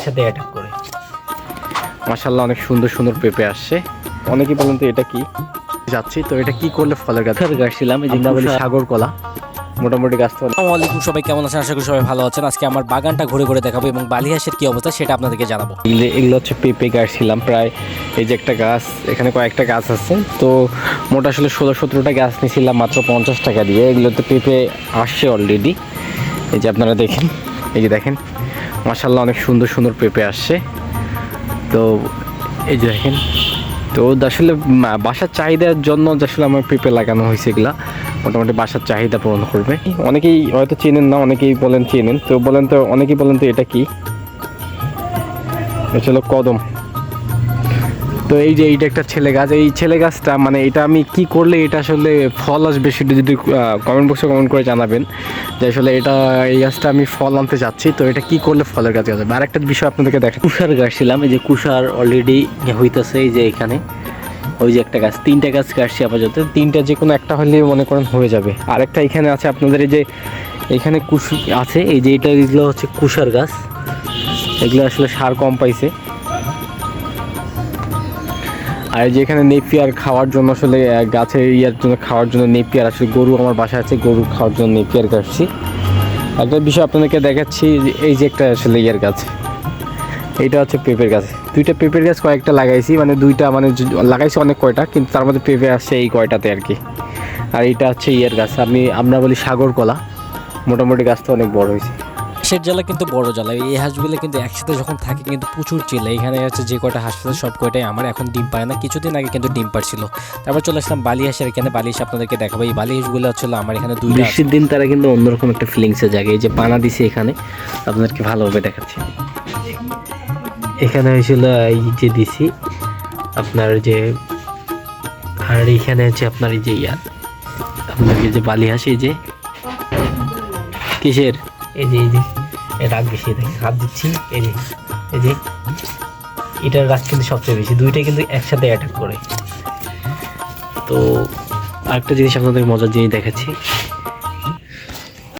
একসাথে অ্যাটাক করে। মাসাল্লাহ অনেক সুন্দর সুন্দর পেঁপে আসছে। অনেকেই বলেন তো এটা কি? যাচ্ছি তো এটা কি করলে ফলের গাছ? কুশার গাছ ছিলাম এই বলি সাগর কলা। মোটামুটি গাছ তো আসসালামু আলাইকুম সবাই কেমন আছেন? আশা করি সবাই ভালো আছেন। আজকে আমার বাগানটা ঘুরে ঘুরে দেখাবো এবং বালিহাসের কি অবস্থা সেটা আপনাদেরকে জানাব। এগুলো এগুলো হচ্ছে পেঁপে গাছ ছিলাম প্রায়। এই যে একটা গাছ এখানে কয়েকটা গাছ আছে। তো মোটা আসলে ষোলো সতেরোটা গাছ নিয়েছিলাম মাত্র পঞ্চাশ টাকা দিয়ে। এগুলোতে পেঁপে আসছে অলরেডি এই যে আপনারা দেখেন এই যে দেখেন। মাসাল্লাহ অনেক সুন্দর সুন্দর পেঁপে আসছে। তো এই যে দেখেন, তো আসলে বাসার চাহিদার জন্য আসলে আমার পেঁপে লাগানো হয়েছে এগুলা, মোটামুটি বাসার চাহিদা পূরণ করবে। অনেকেই হয়তো চেনেন না, অনেকেই বলেন চেনেন। তো বলেন তো, অনেকেই বলেন তো এটা কি? এটা হলো কদম। তো এই যে এইটা একটা ছেলে গাছ, এই ছেলে গাছটা মানে এটা আমি কি করলে এটা আসলে ফল আসবে সেটা যদি কমেন্ট বক্সে কমেন্ট করে জানাবেন যে আসলে এটা, এই গাছটা আমি ফল আনতে চাচ্ছি তো এটা কি করলে ফলের গাছ আসবে? আর একটা বিষয় আপনাদেরকে দেখা কুষার গাছ ছিলাম এই যে কুষার অলরেডি হইতেছে এই যে এখানে, ওই যে একটা গাছ, তিনটা গাছ কাটছি আপাতত, তিনটা যে কোনো একটা হলে মনে করেন হয়ে যাবে। আরেকটা এখানে আছে আপনাদের এই যে, এখানে কুশ আছে, এই যে এটা এগুলো হচ্ছে কুষার গাছ, এগুলো আসলে সার কম পাইছে। আর যেখানে নেপিয়ার খাওয়ার জন্য আসলে গাছের ইয়ার জন্য খাওয়ার জন্য নেপিয়ার, আসলে গরু আমার বাসায় আছে, গরু খাওয়ার জন্য নেপিয়ার কাটছি একটা বিষয় আপনাদেরকে দেখাচ্ছি এই যে একটা আসলে ইয়ার গাছ এইটা হচ্ছে পেঁপের গাছ। দুইটা পেঁপের গাছ কয়েকটা লাগাইছি মানে দুইটা মানে লাগাইছি অনেক কয়টা, কিন্তু তার মধ্যে পেঁপে আসছে এই কয়টাতে আর কি। আর এইটা হচ্ছে ইয়ের গাছ আমি আমরা বলি সাগর কলা মোটামুটি গাছটা অনেক বড় হয়েছে। হাঁসের জ্বালা কিন্তু বড় জ্বালা। এই হাঁসগুলো কিন্তু একসাথে যখন থাকে কিন্তু প্রচুর চিল্লা এখানে হচ্ছে যে কয়টা হাঁস আছে সব কয়টাই আমার এখন ডিম পায় না। কিছুদিন আগে কিন্তু ডিম পারছিল তারপর চলে আসলাম বালি হাঁসের এখানে। বালি হাঁস আপনাদেরকে দেখাবো। এই বালি হাঁসগুলো হচ্ছিল আমার এখানে আছে। বৃষ্টির দিন তারা কিন্তু অন্যরকম একটা ফিলিংসে জাগে। এই যে পানা দিছে এখানে আপনাদেরকে ভালোভাবে দেখাচ্ছি। এখানে হয়েছিল এই যে দিছি আপনার যে আর এখানে হচ্ছে আপনার এই যে ইয়া আপনার যে বালি হাসি যে কিসের? এই যে এই যে। রাগ বেশি দেখি, হাত দিচ্ছি এই যে এই যে এটার রাগ কিন্তু সবচেয়ে বেশি, দুইটাই কিন্তু একসাথে অ্যাটাক করে। তো আরেকটা জিনিস আপনাদের মজার জিনিস দেখাচ্ছি।